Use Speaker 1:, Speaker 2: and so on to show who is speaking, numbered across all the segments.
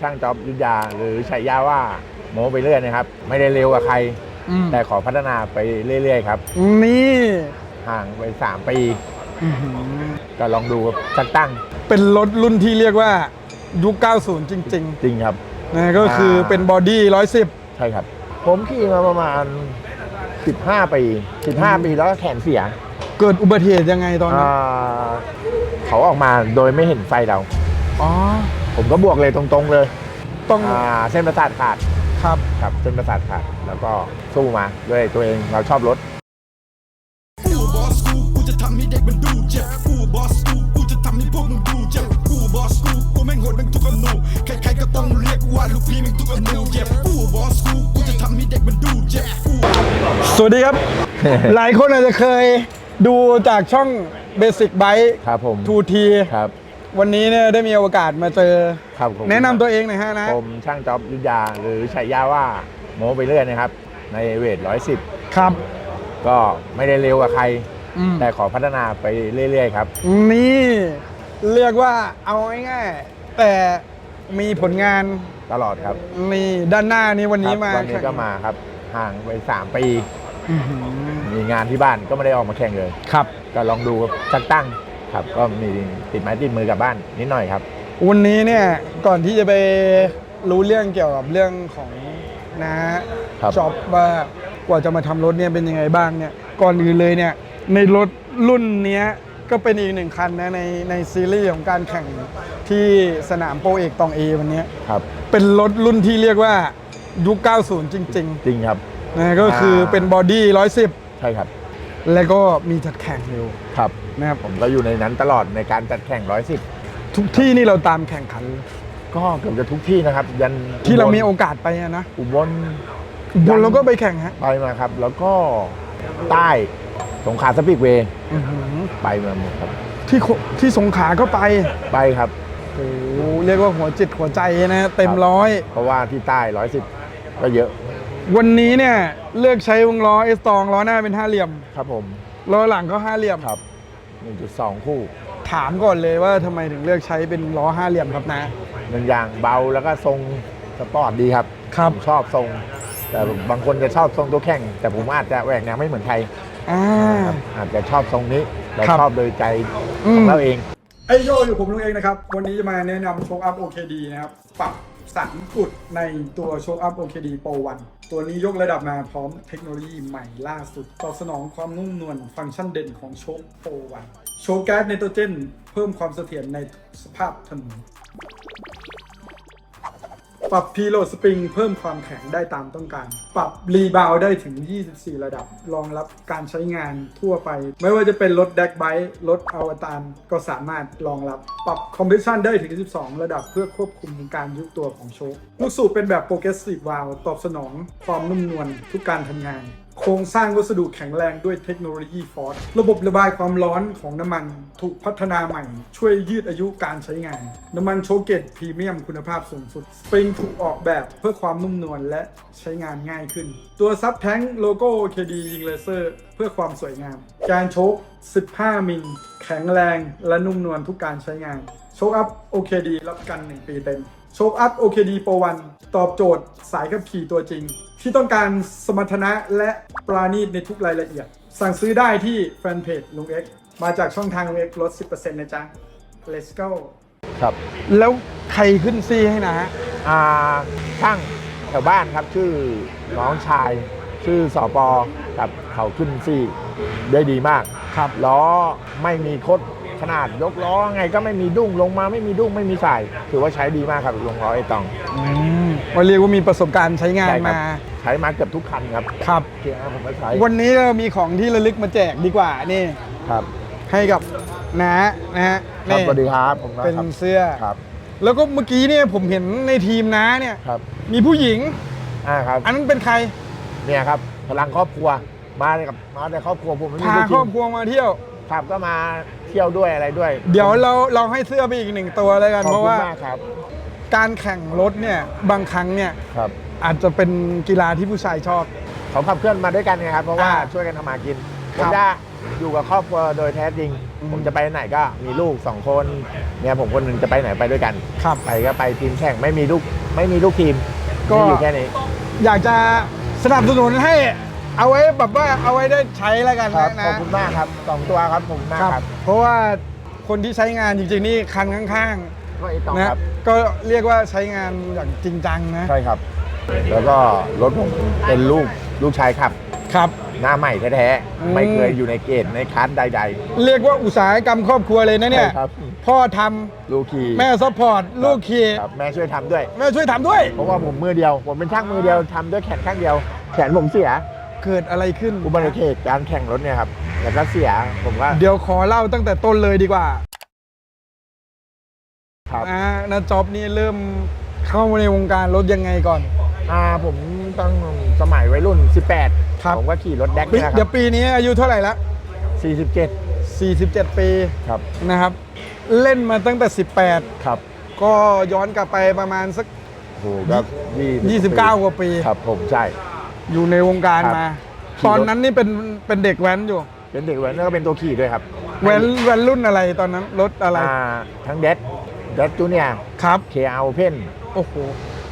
Speaker 1: ช่างจ๊อบยุทธยา หรือฉายาว่าโมไปเรื่อยนะครับ ไม่ได้เร็วกับใคร
Speaker 2: อืม
Speaker 1: แต่ขอพัฒนาไปเรื่อย ๆ ครับ
Speaker 2: นี่
Speaker 1: ห่างไป 3 ปี
Speaker 2: อื้อหือ
Speaker 1: ก็ลองดูครับสักตั้ง
Speaker 2: เป็นรถรุ่นที่เรียกว่ายุค 90 จริง
Speaker 1: จริงครับ
Speaker 2: ๆนะก็คือเป็นบอดี้ 110
Speaker 1: ใช่ครับ ผมขี่มาประมาณ 15 ปี 15 ปีแล้วก็แขนเสีย
Speaker 2: เกิดอุบัติเหตุยังไงตอนนั้น
Speaker 1: อ่าเขาออกมาโดยไม่เห็นไฟเรา
Speaker 2: อ๋อ
Speaker 1: ผมก็บวกเลยตรงๆเลย
Speaker 2: ต้อง
Speaker 1: อ่าเส้นประสาทขาด
Speaker 2: ครับ
Speaker 1: ครับเส้นประสาทขาดแล้วก็สู้มาด้วยตัวเองเราชอบรถ
Speaker 3: กูบอสกูกูจะทำให้เด็กมันดูเจ็บกูบอสกูกูจะทำให้พวกมึงดูเจ็บกูบอสกูกูแม่งโหดแม่งทุกอนูใครๆก็ต้องเรียกว่าลูกพี่แม่งทุกอนูเจ็บกูบอสกูกูจะทำให้เด็กมันดูเจ็บกู
Speaker 2: สวัสดีครับ หลายคนอาจจะเคยดูจากช่อง Basic Bike
Speaker 1: ครับผม
Speaker 2: 2T
Speaker 1: ครับ
Speaker 2: วันนี้เนี่ยได้มีโอกาสมาเจอ
Speaker 1: ครับผม
Speaker 2: แนะนำตัวเองหน่อยฮะนะ
Speaker 1: ผมช่างจ๊อบยุทธยาหรือฉายาว่าโมไปเรื่อยนะครับ ในเวทร้อยสิบ
Speaker 2: ครับ
Speaker 1: ก็ไม่ได้เร็วกับใคร
Speaker 2: อืม
Speaker 1: แต่ขอพัฒนาไปเรื่อย ๆ ครับ
Speaker 2: นี่เรียกว่าเอาง่ายๆแต่มีผลงาน
Speaker 1: ตลอดครับ
Speaker 2: นี่ด้านหน้านี้วันนี้
Speaker 1: ครับ
Speaker 2: มา
Speaker 1: วันนี้ก็มาครับ ห่างไป 3 ปี
Speaker 2: อื้อหือ
Speaker 1: มีงานที่บ้านก็ไม่ได้ออกมาแข่งเลย
Speaker 2: ครับ
Speaker 1: ก็ลองดูครับสักตั้ง ครับก็มีติดไม้ติดมือกลับบ้านนิดหน่อยครับ
Speaker 2: วันนี้เนี่ยก่อนที่จะไปรู้เรื่องเกี่ยวกับเรื่องของนะครับจอบว่ากว่าจะมาทำรถเนี่ยเป็นยังไงบ้างเนี่ยก่อนอื่นเลยเนี่ยในรถรุ่นเนี้ยก็เป็นอีกหนึ่งคันนะในในซีรีส์ของการแข่งที่สนามโปรเอกตองเอวันเนี้ย
Speaker 1: ครับ
Speaker 2: เป็นรถรุ่นที่เรียกว่ายุค 90 จริง
Speaker 1: จริงครับ
Speaker 2: ๆนะก็คือเป็นบอดี้
Speaker 1: ใช่ครับ
Speaker 2: 110แล้วก็มีจัดแข่งอยู่
Speaker 1: ครับ
Speaker 2: นะครับ
Speaker 1: ผมก็อยู่ในนั้นตลอดในการจัดแข่งร้อยสิบ
Speaker 2: ทุกที่นี่เราตามแข่งขัน
Speaker 1: ก็เกือบจะทุกที่นะครับ ยัน
Speaker 2: ที่เรามี
Speaker 1: อุบล
Speaker 2: โอกาสไปอะนะ
Speaker 1: อุบล
Speaker 2: บนเราก็ไปแข่งฮะ
Speaker 1: ไปมาครับ แล้วก็ใต้สงขลาสปีกเวย์
Speaker 2: อื้อหือ
Speaker 1: ไปมาหมดครับ
Speaker 2: ที่โคที่สงขลาก็ไป
Speaker 1: ไปครับ
Speaker 2: โอ้โหเรียกว่าหัวจิตหัวใจนะเต็มร้อย
Speaker 1: เพราะว่าที่ใต้ร้อยสิบก็เยอะ
Speaker 2: วันนี้เนี่ยเลือกใช้วงล้อเอสตองล้อหน้าเป็นห้าเหลี่ยม
Speaker 1: ครับผม
Speaker 2: ล้อหลังก็ห้าเหลี่ยม
Speaker 1: ครับ 1.2 คู่
Speaker 2: ถามก่อนเลยว่าทำไมถึงเลือกใช้เป็นล้อห้าเหลี่ยมครับนะ
Speaker 1: หนึ่งอย่างเบาแล้วก็ทรงสปอร์ตดีครับ
Speaker 2: ครับ
Speaker 1: ผมชอบทรง แต่บางคนจะชอบทรงตัวแข่ง แต่ผมอาจจะแหวกแนวไม่เหมือนใคร
Speaker 2: อ่า
Speaker 1: ครับอาจจะชอบทรงนี้เรา
Speaker 2: ครับ
Speaker 1: ชอบโดยใจ
Speaker 2: อื
Speaker 1: ขอ
Speaker 2: ม
Speaker 1: งเราเอง
Speaker 2: ไอโยอยู่ผมลุงเองนะครับ วันนี้จะมาแนะนำโชคอัพ OKD นะครับ ปรับ สันกุดในตัวโชคอัพ OKD Pro 1 ตัวนี้ยกระดับมาพร้อมเทคโนโลยีใหม่ล่าสุด ตอบสนองความนุ่มนวลฟังก์ชันเด่นของโชค Pro 1โชคแก๊สไนโตรเจน เพิ่มความเสถียรในสภาพถนน ปรับพีโลสปริงเพิ่มความแข็งได้ตามต้องการ ปรับรีบาวได้ถึง 24 ระดับ รองรับการใช้งานทั่วไป ไม่ว่าจะเป็นรถแดกไบค์รถอวตารก็สามารถรองรับ ปรับคอมเพรสชันได้ถึง 12 ระดับเพื่อควบคุมการยุบตัวของโชคลูกสูบเป็นแบบโปรเกรสซีฟวาลตอบสนองความนุ่มนวลทุกการทำงาน โครงสร้างวัสดุแข็งแรงด้วยเทคโนโลยีฟอร์สระบบระบายความร้อนของน้ำมันถูกพัฒนาใหม่ ช่วยยืดอายุการใช้งาน น้ำมันโชเกตพรีเมียมคุณภาพสูงสุด สปริงถูกออกแบบเพื่อความนุ่มนวลและใช้งานง่ายขึ้น ตัวซับแท้งโลโก้ KD ยิงเลเซอร์เพื่อความสวยงามการโชค15 มิล แข็งแรงและนุ่มนวลทุกการใช้งาน โชคอัพ OKD รับกัน 1 ปีเต็ม โชคอัพ OKD Pro 1 ตอบโจทย์สายขับขี่ตัวจริง ที่ต้องการสมรรถนะและปราณีตในทุกรายละเอียด สั่งซื้อได้ที่แฟนเพจลุงเอ็กมาจากช่องทางลุงเอ็กลด 10%นะจ๊ะ let's go
Speaker 1: ครับ
Speaker 2: แล้วใครขึ้นซี่ให้นะ
Speaker 1: อ่าช่างแถวบ้านครับชื่อน้องชาย ชื่อสอปอครับเขาขึ้นซี่ได้ดีมาก
Speaker 2: ครับ
Speaker 1: ล้อไม่มีคด ขนาดยกล้อไงก็ไม่มีดุ้งลงมาไม่มีดุ้งไม่มีสาย ถือว่าใช้ดีมากครับลงล้อไอตอง
Speaker 2: อืมวันเรียกว่ามีประสบการณ์ใช้งาน
Speaker 1: ใช่ครับ
Speaker 2: มา
Speaker 1: ใช้มาเกือบทุกคันครับ
Speaker 2: ครับ
Speaker 1: เทียร์ผมก็ใช้
Speaker 2: วันนี้เรามีของที่ระลึกมาแจกดีกว่านี่
Speaker 1: ครับ
Speaker 2: ให้กับน้านะฮะ
Speaker 1: ครับ
Speaker 2: นี่
Speaker 1: สวัสดีครับผมนะ
Speaker 2: เป็น
Speaker 1: ครับ
Speaker 2: เสื้อ
Speaker 1: ครับ
Speaker 2: แล้วก็เมื่อกี้เนี่ยผมเห็นในทีมน้าเนี่ย
Speaker 1: ครับ
Speaker 2: มีผู้หญิง
Speaker 1: อ่าครับ
Speaker 2: อันนั้นเป็นใคร
Speaker 1: เนี่ยครับพลังครอบครัวมากับมาในครอบครัวผมไม่มี
Speaker 2: พา
Speaker 1: ลูก
Speaker 2: ครอบ
Speaker 1: ทีม
Speaker 2: ครัวมาเที่ยว
Speaker 1: ครับก็มาเที่ยวด้วยอะไรด้วย
Speaker 2: เดี๋ยวเราเราให้เสื้อไปอีกหนึ่งตัวแล้วกัน
Speaker 1: ขอบ
Speaker 2: เพราะ
Speaker 1: คุณ
Speaker 2: ว่า
Speaker 1: มากครับ
Speaker 2: การแข่งรถเนี่ยบางครั้งเนี่ย
Speaker 1: ครับ
Speaker 2: อาจจะเป็นกีฬาที่ผู้ชายชอบ
Speaker 1: เขาขับเคลื่อนมาด้วยกันไงครับ เพราะว่า
Speaker 2: อ่า
Speaker 1: ช่วยกันทำมากินผมจะอยู่กับครอบครัวโดยแท้จริง
Speaker 2: อืม
Speaker 1: ผมจะไปไหนก็มีลูกสองคนเนี่ยผมคนหนึ่งจะไปไหนไปด้วยกัน
Speaker 2: ครับ
Speaker 1: ไปก็ไปทีมแข่งไม่มีลูกไม่มีลูกทีม
Speaker 2: ก็
Speaker 1: มีอยู่แค่นี้
Speaker 2: อยากจะสนับสนุนให้ เอาไว้แบบว่าเอาไว้ได้ใช้แล้วกัน
Speaker 1: ครับ
Speaker 2: นะ
Speaker 1: ขอบ
Speaker 2: นะ
Speaker 1: คุณมากครับสองตัวครับขอบคุณมาก
Speaker 2: ครับ
Speaker 1: ครับ
Speaker 2: เพราะว่าคนที่ใช้งานจริง ๆ นี่คันข้าง
Speaker 1: ก็ไอ้ตอง
Speaker 2: ๆนะครับ ก็เรียกว่าใช้งานอย่างจริงจังนะ
Speaker 1: ใช่ครับ แล้วก็รถผมเป็นลูกลูกชายขับ
Speaker 2: ครับ
Speaker 1: หน้าใหม่แท้
Speaker 2: อืม
Speaker 1: ๆไม่เคยอยู่ในเกณฑ์ในคัสใด
Speaker 2: เรียกว่าอุตสาหกรรมครอบครัวเลยนะเนี่ย
Speaker 1: ใช่ครับ
Speaker 2: พ่อทำ
Speaker 1: ๆ ลูกขี่
Speaker 2: แม่ซัพพอร์ตลูกขี่
Speaker 1: ครับแม่ช่วยทำด้วย
Speaker 2: แม่ช่วยทำด้วย
Speaker 1: เพราะว่าผมมือเดียว ผมเป็นช่างมือเดียวทำด้วยแขนข้างเดียว แขนผมเสีย
Speaker 2: เกิดอะไรขึ้น
Speaker 1: อุบัติเหตุการแข่งรถเนี่ยครับแล้วก็เสียผมว่า
Speaker 2: เดี๋ยวขอเล่าตั้งแต่ต้นเลยดีกว่า
Speaker 1: ครับ
Speaker 2: อ่านะจ็อบนี่เริ่มเข้าในวงการรถยังไงก่อน
Speaker 1: อ่าผมตั้งสมัยวัยรุ่น 18
Speaker 2: ครับ
Speaker 1: ผมก็ขี่รถแดก
Speaker 2: ปี
Speaker 1: เนี่ยนะค
Speaker 2: เดี๋
Speaker 1: รั
Speaker 2: ยวปีนี้อายุเท่าไหร่ละ
Speaker 1: บ
Speaker 2: 47 ปี
Speaker 1: 47ครับ
Speaker 2: นะครับ เล่นมาตั้งแต่
Speaker 1: ครับ
Speaker 2: 18 ก็ย้อนกลับไปประมาณสัก
Speaker 1: โหก็ยี่
Speaker 2: 29กว่าปี
Speaker 1: ครับผมใช่
Speaker 2: อยู่ในวงการ
Speaker 1: ครับ
Speaker 2: มา
Speaker 1: ขี่รถ
Speaker 2: ตอนนั้นนี่เป็นเป็นเด็กแว้นอยู่
Speaker 1: เป็นเด็กแว้นแล้วก็เป็นตัวขี่ด้วยครับ
Speaker 2: แว้นแว้นรุ่นอะไรตอนนั้นรถอะไร
Speaker 1: อ่าทั้งเดดเดดจูเนีย
Speaker 2: ครับ
Speaker 1: เคอาเพน
Speaker 2: โอ้โห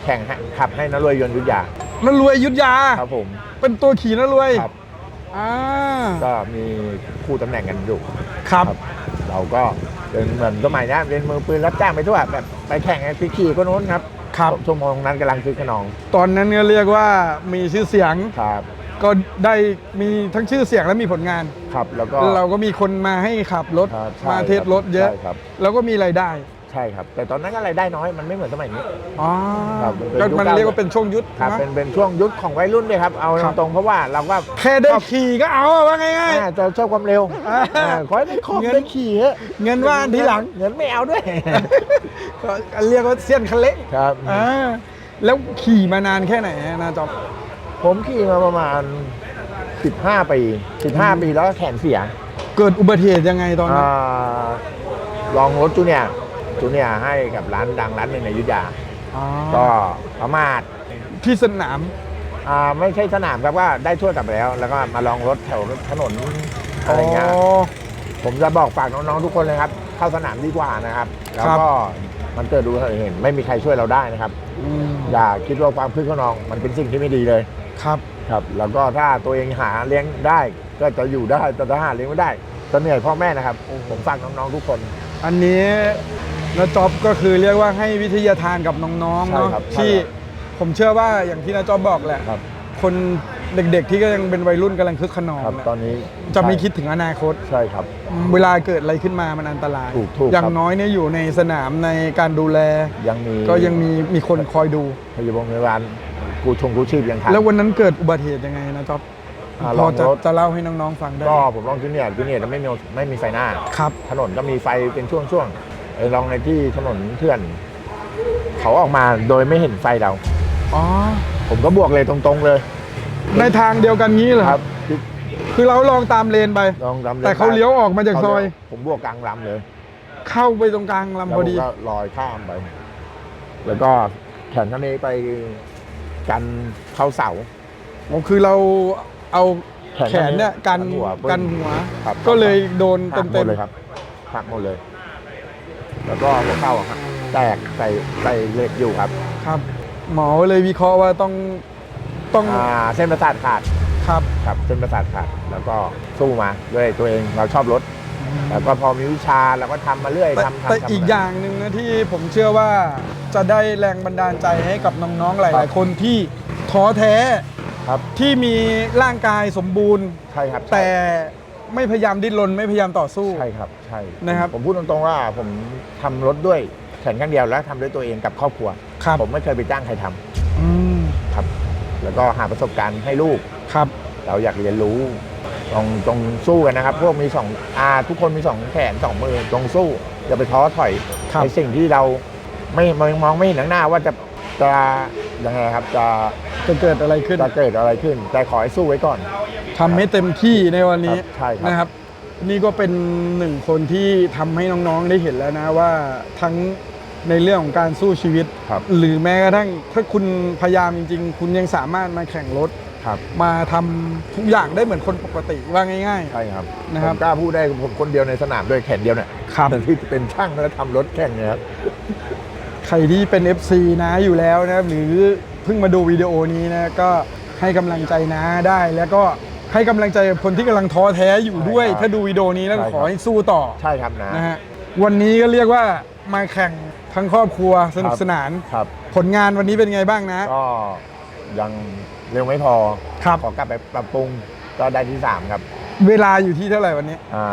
Speaker 1: แข่งฮะขับให้นรวยยนต์ยุทธยา
Speaker 2: นั่นรวยอยุทธยา
Speaker 1: ครับผม
Speaker 2: เป็นตัวขี่นั่นรวย
Speaker 1: ครับ
Speaker 2: อ่า
Speaker 1: ก็มีคู่ตำแหน่งกันอยู่
Speaker 2: ครับ
Speaker 1: เราก็เป็นเหมือนสมัยนี้เป็นมือปืนรับจ้างไปทั่วแบบไปแข่งไอ้พี่ขี่ก็โน้นครับ
Speaker 2: ครับ
Speaker 1: ชั่วโมงนั้นกำลังคือขนอง
Speaker 2: ตอนนั้นก็เรียกว่ามีชื่อเสียง
Speaker 1: ครับ
Speaker 2: ก็ได้มีทั้งชื่อเสียงและมีผลงาน
Speaker 1: ครับแล้วก็
Speaker 2: เราก็มีคนมาให้ขับรถ
Speaker 1: ครับใช่
Speaker 2: มาเทสรถเยอะ
Speaker 1: ใช่ครับ
Speaker 2: แล้วก็มีรายได้
Speaker 1: ใช่ครับ แต่ตอนนั้นก็รายได้น้อยมันไม่เหมือนสมัยนี้
Speaker 2: อ๋อ
Speaker 1: ครับเป็น
Speaker 2: ก็
Speaker 1: ยุค
Speaker 2: มัน
Speaker 1: เก้า
Speaker 2: เรียกว่าเป็นช่วงยุทธ
Speaker 1: ครับ
Speaker 2: นะ
Speaker 1: เป็นเป็นช่วงยุคของวัยรุ่นเลยครับเอา
Speaker 2: ครับ
Speaker 1: ตรงๆเพราะว่าเราก็
Speaker 2: แค่ได้ขี่ก็เอาอะว่าง่าย
Speaker 1: อ่าจะชอบความเร็ว
Speaker 2: อ่า
Speaker 1: อ่าขอให้ได้ขอบ
Speaker 2: เงิน
Speaker 1: ได้ขี่เถอะ
Speaker 2: ๆเงินว่านทีหลัง
Speaker 1: เงินไม่เอาด้วย
Speaker 2: ก็เรียกว่าเสี้ยนคันเล็ก
Speaker 1: ครับ
Speaker 2: อ่าแล้วขี่มานานแค่ไหนนะจอบ
Speaker 1: ผมขี่มาประมาณ 15 ปี 15 ปีแล้วก็แขนเสีย
Speaker 2: เกิดอุบัติเหตุยังไงตอนนั้น
Speaker 1: อ่าลองรถจูเนียร์ จูเนียร์ให้กับร้านดังร้านหนึ่งในอยุธยา
Speaker 2: อ๋อ
Speaker 1: ก็ประมาท
Speaker 2: ที่สนาม
Speaker 1: อ่าไม่ใช่สนามครับว่าได้ถ้วยกลับไปแล้ว แล้วก็มาลองรถแถวถนนอะไรเงี้ย ผมจะบอกฝากน้องๆทุกคนเลยครับ เข้าสนามดีกว่านะครับ แล้วก็มันเกิดดูเห็น ไม่มีใครช่วยเราได้นะครับ
Speaker 2: อืม
Speaker 1: อย่าคิดว่าความคึกขนองมันเป็นสิ่งที่ไม่ดีเลย
Speaker 2: ครับ
Speaker 1: ครับ แล้วก็ถ้าตัวเองหาเลี้ยงได้ก็จะอยู่ได้แต่ถ้าหาเลี้ยงไม่ได้จะเหนื่อยพ่อแม่นะครับ ผมฝากน้องๆทุกคน
Speaker 2: อันนี้ นะจ๊อบก็คือเรียกว่าให้วิทยาทานกับน้องๆ
Speaker 1: ใช่
Speaker 2: เนาะ
Speaker 1: ครับใช่
Speaker 2: ที่
Speaker 1: ครับ
Speaker 2: ผมเชื่อว่าอย่างที่นะจ๊อบบอกแหละ
Speaker 1: ครับ
Speaker 2: คนเด็กๆที่ก็ยังเป็นวัยรุ่นกำลังคึกขนอง
Speaker 1: ครับ
Speaker 2: เนี่ย
Speaker 1: ตอนนี้
Speaker 2: จะไม่คิดถึงอนาคต
Speaker 1: ใช่ครับ
Speaker 2: เวลาเกิดอะไรขึ้นมามันอันตราย
Speaker 1: ถูกถูก
Speaker 2: อย่า
Speaker 1: ครั
Speaker 2: ง
Speaker 1: บ
Speaker 2: น้อยเนี่ยอยู่ในสนามในการดูแล
Speaker 1: ยังมี
Speaker 2: ก็ยังมีมีคนคอยดู
Speaker 1: พยาบาลพยาบาลกูชงกูชีพยังทัน
Speaker 2: แล้ววันนั้นเกิดอุบัติเหตุยังไงนะจ๊อบ
Speaker 1: อ่า
Speaker 2: พอจะ
Speaker 1: ลองรถ
Speaker 2: จะเล่าให้น้องๆฟังได้ไหม
Speaker 1: ก็ผมลองจูเนียร์จูเนียร์จะไม่มีไม่มีไฟหน้า
Speaker 2: ครับ
Speaker 1: ถนนก็มีไฟเป็นช่วงๆ ไอ้ลองในที่ถนนเถื่อน เขาออกมาโดยไม่เห็นไฟเรา
Speaker 2: อ๋อ
Speaker 1: ผมก็บวกเลยตรง ๆ เลย
Speaker 2: ในทางเดียวกันงี้เหรอ
Speaker 1: ค
Speaker 2: ค
Speaker 1: รั
Speaker 2: รั
Speaker 1: บบ
Speaker 2: คือเราลองตามเลนไป
Speaker 1: ลองดำ
Speaker 2: แต่เขาเลี้ยวออกมาจากซอย
Speaker 1: ผมบวกกลางลำเลย
Speaker 2: เข้าไปตรงกลางลำพอดี
Speaker 1: แล้วผมก็ลอยข้ามไป แล้วก็แขนท่านนี้ไปกันเข้าเสา
Speaker 2: อ๋อคือเราเอา
Speaker 1: แขน
Speaker 2: แขนเนี่ยกัน
Speaker 1: กันหัว
Speaker 2: กันหัว
Speaker 1: ครับ
Speaker 2: ก็เลยโดน
Speaker 1: หักหม
Speaker 2: เต็
Speaker 1: ด
Speaker 2: ม
Speaker 1: เลยครับหักหมดเลย แล้วก็หัวเข่าอะครับแตกใส่ใส่เหล็กอยู่ครับ
Speaker 2: ๆครับ หมอเลยวิเคราะห์ว่าต้องต้อง
Speaker 1: อ่าเส้นประสาทขาด
Speaker 2: ครับ
Speaker 1: ครับเส้นประสาทขาดแล้วก็สู้มาด้วยตัวเองเราชอบรถแล้วก็พอมีวิชาเราก็ทำมาเรื่อย
Speaker 2: แต่
Speaker 1: ทำทำ
Speaker 2: แต่
Speaker 1: ทำ
Speaker 2: อีกอย่างหนึ่งนะที่ผมเชื่อว่าจะได้แรงบันดาลใจให้กับน้องๆห
Speaker 1: ครั
Speaker 2: ลาย
Speaker 1: บ
Speaker 2: ๆคนที่ท้อแท้
Speaker 1: ครับ
Speaker 2: ที่มีร่างกายสมบูรณ์
Speaker 1: ใช่ครับใช่
Speaker 2: แต่ ไม่พยายามดิ้นรนไม่พยายามต่อสู้
Speaker 1: ใช่ครับใช่
Speaker 2: นะครับ
Speaker 1: ผมพูดตรงๆว่าผมทำรถด้วยแขนข้างเดียวแล้วทำด้วยตัวเองกับครอบครัว
Speaker 2: ครับ
Speaker 1: ผมไม่เคยไปจ้างใครทำ
Speaker 2: อืม
Speaker 1: ครับ แล้วก็หาประสบการณ์ให้ลูก
Speaker 2: ครับ
Speaker 1: เราอยากเรียนรู้ต้องตรงสู้กันนะครับ พวกมีสองอาทุกคนมีสองแขนสองมือตรงสู้อย่าไปท้อถอย
Speaker 2: ครับ
Speaker 1: ในสิ่งที่เราไม่มองมองไม่เห็นข้างหน้าว่าจะจะยังไงครับจะ
Speaker 2: จะเกิดอะไรขึ้น
Speaker 1: จะเกิดอะไรขึ้น แต่ขอให้สู้ไว้ก่อน
Speaker 2: ทำให้เต็มที่ในวันนี้
Speaker 1: ครับใช่ครับ
Speaker 2: นะครับ นี่ก็เป็นหนึ่งคนที่ทำให้น้องๆได้เห็นแล้วนะว่าทั้งในเรื่องของการสู้ชีวิต
Speaker 1: ครับ
Speaker 2: หรือแม้กระทั่งถ้าคุณพยายามจริง ๆ คุณยังสามารถมาแข่งรถ
Speaker 1: ครับ
Speaker 2: มาทำทุกอย่างได้เหมือนคนปกติว่าง่าย
Speaker 1: ใช่ครับ
Speaker 2: นะครับ
Speaker 1: ผมกล้าพูดได้ผมคนเดียวในสนามด้วยแขนเดียวเนี่ย
Speaker 2: ครับ
Speaker 1: ที่เป็นช่างแล้วทำรถแข่งเนี่ยครับ
Speaker 2: ๆใครที่เป็น FC นะอยู่แล้วนะครับหรือ เพิ่งมาดูวิดีโอนี้นะก็ให้กำลังใจนะได้ แล้วก็ให้กำลังใจคนที่กำลังท้อแท้อยู่ด้วย
Speaker 1: ใช่ครับ
Speaker 2: ถ้าดูวิดีโอนี้แล้ว
Speaker 1: ใช่ครับ
Speaker 2: ขอให้สู้ต่อ
Speaker 1: ใช่ครับนะ
Speaker 2: นะฮะวันนี้ก็เรียกว่ามาแข่งทั้งครอบครัวสนุกสนาน
Speaker 1: ครับ
Speaker 2: ผลงานวันนี้เป็นไงบ้างนะ
Speaker 1: ก็ยังเร็วไม่พอ
Speaker 2: ครับ
Speaker 1: ขอกลับไปปรับปรุงก็ได้ที่ 3 ครับ
Speaker 2: เวลาอยู่ที่เท่าไหร่วันนี้
Speaker 1: อ่า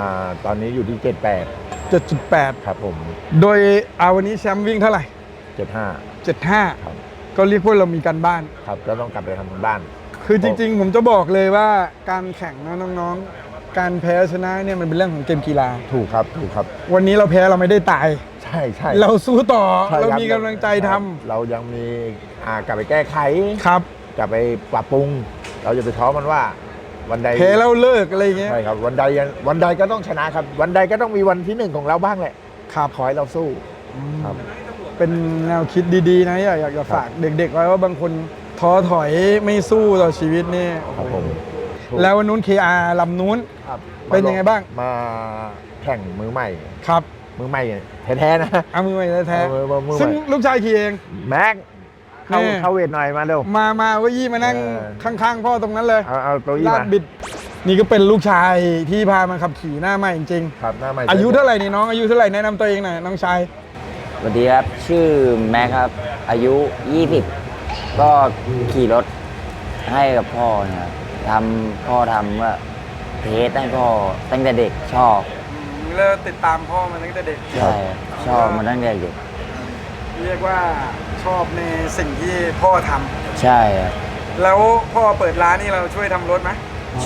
Speaker 1: ตอนนี้อยู่ที่ 78
Speaker 2: 7.8
Speaker 1: ครับผม
Speaker 2: โดยเอาวันนี้แชมป์วิ่งเท่าไหร่
Speaker 1: 75
Speaker 2: 75
Speaker 1: ครับ
Speaker 2: ก็เรียกว่าเรามีกันบ้าน
Speaker 1: ครับก็ต้องกลับไปทำทางบ้าน
Speaker 2: คือจริง ๆ ผมจะบอกเลยว่าการแข่งนะน้องๆ การแพ้ชนะเนี่ยมันเป็นเรื่องของเกมกีฬา
Speaker 1: ถูกครับถูกครับ
Speaker 2: วันนี้เราแพ้เราไม่ได้ตาย
Speaker 1: ใช่ใช่
Speaker 2: เราสู้ต่อ
Speaker 1: ใช่ค
Speaker 2: เรา
Speaker 1: บ
Speaker 2: มีกำลังใจทำ
Speaker 1: ครับเรายังมีอ่ากลับไปแก้ไข
Speaker 2: ครับ
Speaker 1: กลับไปปรับปรุง เราจะไปท้อมันว่า วันใด
Speaker 2: แพ้แล้วเลิกอะไรอย่างเงี้ย
Speaker 1: ใช่ครับวันใดยังวันใดก็ต้องชนะครับ วันใดก็ต้องมีวันที่หนึ่งของเราบ้างแหละ
Speaker 2: ครับ
Speaker 1: ขอให้เราสู้ ครับ
Speaker 2: เป็นแนวคิดดีๆนะอยากอยากจะฝากเด็ก ๆ ไว้ว่าบางคนท้อถอยไม่สู้ต่อชีวิตนี่
Speaker 1: ครับผม
Speaker 2: แล้ววันนู้น KR ลำนู้น
Speaker 1: ครับ
Speaker 2: เป็นยังไงบ้าง
Speaker 1: มาแข่งมือใหม่
Speaker 2: ครับ
Speaker 1: มือใหม่แท้ๆนะ
Speaker 2: เอามือใหม่แท้
Speaker 1: เอามือมือมือ
Speaker 2: ๆซึ่ง
Speaker 1: ใหม่
Speaker 2: ลูกชายขี่เอง
Speaker 1: แม็กเข้า
Speaker 2: แน่
Speaker 1: เข้าเวทหน่อยมาเร็ว
Speaker 2: มามาว่ายี่มานั่ง
Speaker 1: เออ
Speaker 2: ข้างๆ พ่อตรงนั้นเลย
Speaker 1: เอาเอาตัวอี้
Speaker 2: ลาด
Speaker 1: มา
Speaker 2: บิด นี่ก็เป็นลูกชายที่พามาขับขี่หน้าใหม่จริง
Speaker 1: ครับหน้าใหม่
Speaker 2: ๆอายุเท่าไหร่นี่น้องอายุเท่าไหร่แนะนำตัวเองหน่อยน้องชาย
Speaker 4: ส วัสดีครับ ชื่อแม็กครับ อายุ 20 ก็ขี่รถให้กับพ่อเนี่ยครับทำพ่อทำว่าเทสให้พ่อตั้งแต่เด็กชอบ
Speaker 2: เริ่มติดตามพ่อมาตั้งแต่เด็ก
Speaker 4: ใช่ครับชอบมาตั้งแต่เด็ก
Speaker 2: เรียกว่าชอบในสิ่งที่พ่อทำ
Speaker 4: ใช่ครับ
Speaker 2: แล้วพ่อเปิดร้านนี่เราช่วยทำรถไหม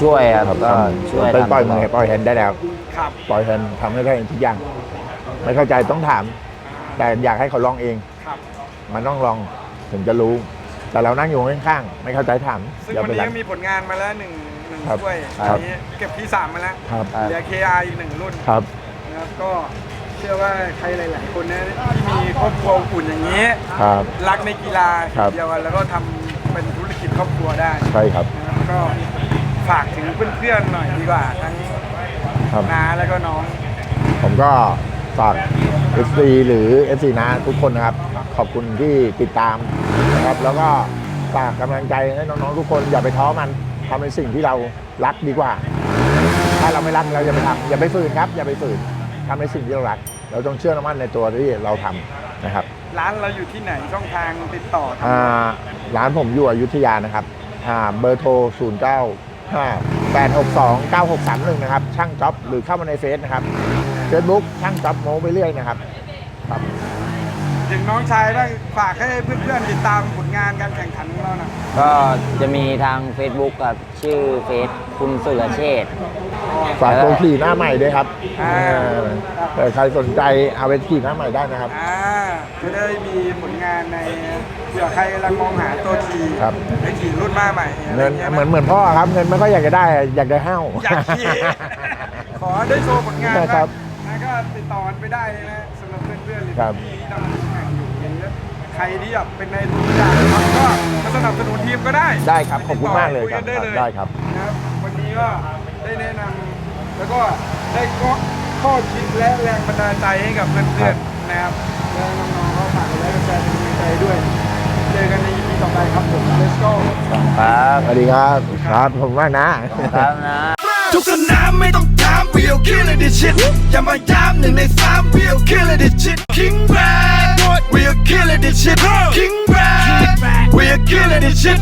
Speaker 4: ช่วยครับก็
Speaker 1: ท
Speaker 4: ช่วยำ
Speaker 1: เป็น
Speaker 4: ทำ
Speaker 1: ปล่อย
Speaker 4: ต
Speaker 1: มื
Speaker 4: ล
Speaker 1: อ
Speaker 4: อ
Speaker 1: ให้
Speaker 4: ด
Speaker 1: ปล่อยแฮนด์ได้แล้ว
Speaker 2: ครับ
Speaker 1: ปล่อยแฮนด์ทำให้ได้ทุกอย่าง ไม่เข้าใจต้องถาม แต่อยากให้เขาลองเอง
Speaker 2: ครับ
Speaker 1: มันต้องลองถึงจะรู้ แต่เรานั่งอยู่ข้างๆไม่เข้าใจถาม
Speaker 2: ซึ่ง
Speaker 1: อย่า
Speaker 2: วัน
Speaker 1: ไป
Speaker 2: นี้
Speaker 1: รัก
Speaker 2: ก็มีผลงานมาแล้วหนึ่งหนึ่ง
Speaker 1: ครับ
Speaker 2: ถ้วย
Speaker 1: ครั
Speaker 2: อั
Speaker 1: บ
Speaker 2: นนี้เก็บที่สามมาแล้ว
Speaker 1: ครับ
Speaker 4: ครับ
Speaker 2: เหลือ KR อีกหนึ่งรุ่น
Speaker 1: ครับ
Speaker 2: นะครับก็เชื่อว่าใครหลาย ๆ คนนะที่มีครอบครัวอบอุ่นอย่างนี้
Speaker 1: ครับ
Speaker 2: รักในกีฬา
Speaker 1: ครับ
Speaker 2: เดียวกันแล้วก็ทำเป็นธุรกิจครอบครัวได้
Speaker 1: ใช่ครับ
Speaker 2: นะครับก็ฝากถึงเพื่อนๆหน่อยดีกว่าทั้ง
Speaker 1: ครับ
Speaker 2: น้าแล้วก็น้อง
Speaker 1: ผมก็ ฝาก FC หรือ FC นะทุกคนนะครับ ขอบคุณที่ติดตามนะครับแล้วก็ฝากกำลังใจให้น้องๆทุกคนอย่าไปท้อมันทำในสิ่งที่เรารักดีกว่า ถ้าเราไม่รักเราอย่าไปทำอย่าไปฝืนครับอย่าไปฝืนทำในสิ่งที่เรารัก เราต้องเชื่อมั่นในตัวที่เราทำนะครับ
Speaker 2: ร้านเราอยู่ที่ไหนช่องทางติดต่อ
Speaker 1: อ่าร้านผมอยู่อยุธยานะครับอ่าเบอร์โทร 0 9 5 8 6 2 9 6 3 1 นะครับ ช่างจ็อบหรือเข้ามาในเฟซนะครับ เฟซบุ๊กช่างจ็อบโมไปเรื่อยนะครับครับ
Speaker 2: ถึงน้องชายบ้างฝากให้เพื่อนๆติดตามผลงานการแข่งขันของเราหน่อย
Speaker 4: ก็จะมีทาง Facebook ครับชื่อเฟซคุณสุรเชษฐ์
Speaker 1: ฝากตัวขี่หน้าใหม่ด้วยครับ
Speaker 2: อ่า
Speaker 1: เออแต่ใครสนใจเอาไปขี่หน้าใหม่ได้นะครับ
Speaker 2: อ่าจะได้มีผลงานในเผื่อใครกำลังมองหาตัวขี่
Speaker 1: ครับ
Speaker 2: ไอ้ขี่รุ่นมาใหม่อะไร
Speaker 1: เงิน
Speaker 2: งี้ยะ
Speaker 1: เหมือนเหมือนพ่อครับ เงินไม่ค่อยอยากจะได้อยากได้ห้าว
Speaker 2: อยากขี่ ขอได้โชว์ผลงาน
Speaker 1: ครับ
Speaker 2: นะ ก็ติดต่อกันไปได้เลยนะสำหรับเพื่อนๆหรือ
Speaker 1: ครับ
Speaker 2: พี่ที่ทำงานอยู่อย่างเงี้ยใครที่แบบเป็นในทุนอยากทำก็มาสนับสนุนทีมก็ได้
Speaker 1: ได้ครับขอบคุณมากเลยครับ
Speaker 2: ติดต่อคุยกัน
Speaker 1: ได้ครับ
Speaker 2: นะครับ วันนี้ก็ได้แนะนำแล้วก็ได้ข้อข้อคิดและแรงบันดาลใจให้กับเพื่อนๆนะครับแล้วน้องๆก็ฝากกดไลค์กดแชร์เป็นกำลังใจด้วย เจอกันใน EP ต่อไปครับผม let's go
Speaker 4: ครับ
Speaker 1: สวัสดีครับ ครับผมมากนะ
Speaker 4: ครับนะ
Speaker 3: ทุกสนามไม่ต้องถาม we'll kill it this shit อย่ามาย้ำหนึ่งในสาม we'll kill it this shit King Brad we'll kill it this shit King Brad we'll kill it this shit